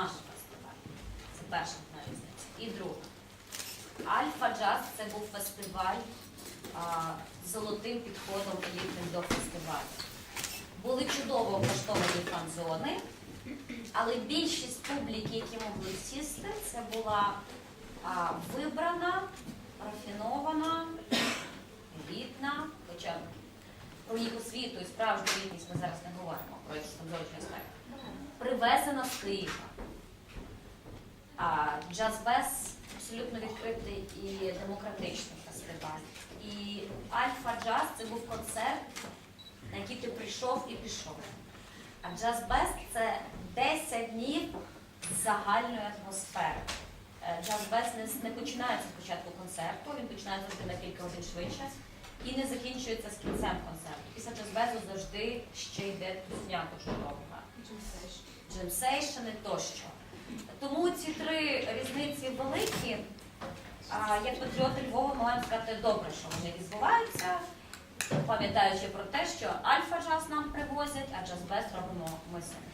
наш фестиваль. Це перша різниця. І друга. Альфа Джаз це був фестиваль а, з золотим підходом елітним до фестивалю. Були чудово облаштовані фан-зони, але більшість публіки, які могли сісти, це була а, вибрана, рафінована, елітна, хоча про їх освіту і справжню елітність ми зараз не говоримо, про якісь там зовнішні аспекти. Привезена з Києва. А джаз-без абсолютно відкритий і демократичний фестиваль. І Альфа Джаз це був концерт, на який ти прийшов і пішов. А джаз-без це 10 днів загальної атмосфери. Е, Джаз-без не, не починається спочатку концерту, він починається завжди на кілька годин швидше і не закінчується з кінцем концерту. Після джаз-безу завжди ще йде тусняко чудового джемсейшени тощо. Різниці великі. Як патріоти Львова маємо сказати добре, що вони відбуваються, пам'ятаючи про те, що альфа джаз нам привозять, а джаз-без робимо ми самі.